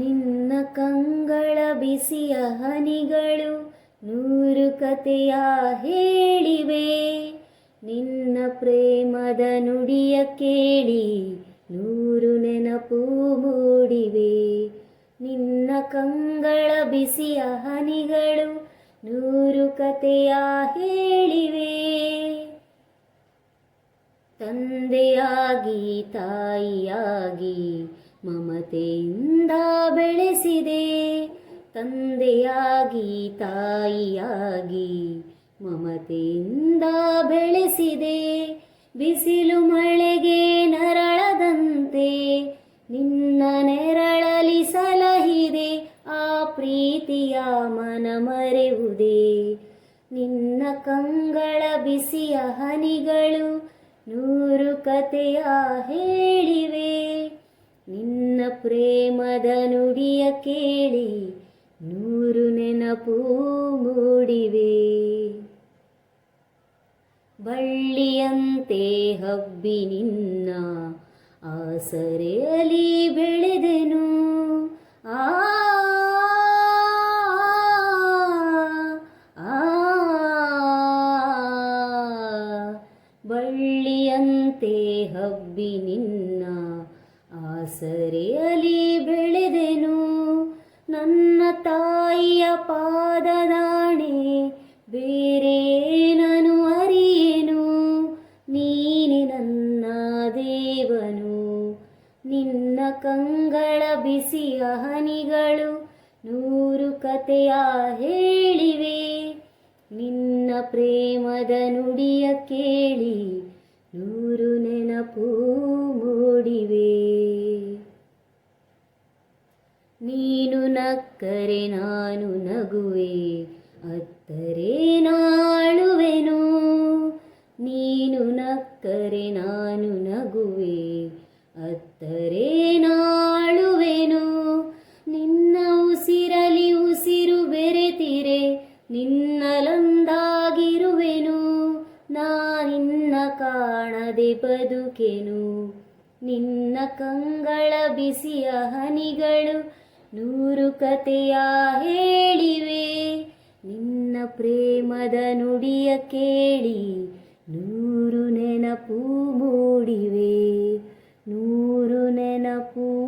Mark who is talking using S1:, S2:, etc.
S1: ನಿನ್ನ ಕಂಗಳ ಬಿಸಿಯ ಹನಿಗಳು ನೂರು ಕಥೆಯ ಹೇಳಿವೆ. ನಿನ್ನ ಪ್ರೇಮದ ನುಡಿಯ ಕೇಳಿ ನೂರು ನೆನಪು ಮೂಡಿವೆ. ನಿನ್ನ ಕಂಗಳ ಬಿಸಿಯ ಹನಿಗಳು ನೂರು ಕತೆಯ ಹೇಳಿವೆ. ತಂದೆಯಾಗಿ ತಾಯಿಯಾಗಿ ಮಮತೆಯಿಂದ ಬೆಳೆಸಿದೆ. ತಂದೆಯಾಗಿ, ತಾಯಿಯಾಗಿ ಮಮತೆಯಿಂದ ಬೆಳೆಸಿದೆ. ಬಿಸಿಲು ಮಳೆಗೆ ನರಳದಂತೆ ನಿನ್ನ ನೆರಳಲಿ ಸಲಹಿದೆ. ಆ ಪ್ರೀತಿಯ ಮನ ಮರೆಯುವುದೇ ನಿನ್ನ ಕಂಗಳ ಬಿಸಿಯ ಹನಿಗಳು ನೂರು ಕಥೆಯ ಹೇಳಿವೆ. ಪ್ರೇಮದ ನುಡಿಯ ಕೇಳಿ ನೂರು ನೆನಪು ಮೂಡಿವೆ ಬಳ್ಳಿಯಂತೆ ಹಬ್ಬಿ ನಿನ್ನ ಆಸರೆಯಲ್ಲಿ ಬೆಳೆದೆನು ಆ ಬಳ್ಳಿಯಂತೆ ಹಬ್ಬಿ ನಿನ್ನ ಆಸರೆಯಲ್ಲಿ ಬೆಳೆದೆನು. ನನ್ನ ತಾಯಿಯ ಪಾದದಾಣೆ ಬೇರೆ ನಾನು ಅರಿಯೇನು? ನೀನೆ ನನ್ನ ದೇವನು. ನಿನ್ನ ಕಂಗಳ ಬಿಸಿಯ ಹನಿಗಳು ನೂರು ಕಥೆಯ ಹೇಳಿವೆ. ನಿನ್ನ ಪ್ರೇಮದ ನುಡಿಯ ಕೇಳಿ ನೂರು ನೆನಪು ನೀನು ನಕ್ಕರೆ ನಾನು ನಗುವೆ, ಅತ್ತರೆ ನಾಳುವೆನು. ನೀನು ನಕ್ಕರೆ ನಾನು ನಗುವೆ, ಅತ್ತರೆ ನಾಳುವೆನು. ನಿನ್ನ ಉಸಿರಲಿ ಉಸಿರು ಬೆರೆತಿರೆ ನಿನ್ನಲೊಂದಾಗಿರುವೆನು ನಾನಿನ್ನ ಕಾಣದೆ ಬದುಕೆನು. ನಿನ್ನ ಕಂಗಳ ಬಿಸಿಯ ಹನಿಗಳು ನೂರು ಕಥೆಯ ಹೇಳಿವೆ. ನಿನ್ನ ಪ್ರೇಮದ ನುಡಿಯ ಕೇಳಿ ನೂರು ನೆನಪು ಮೂಡಿವೆ. ನೂರು ನೆನಪು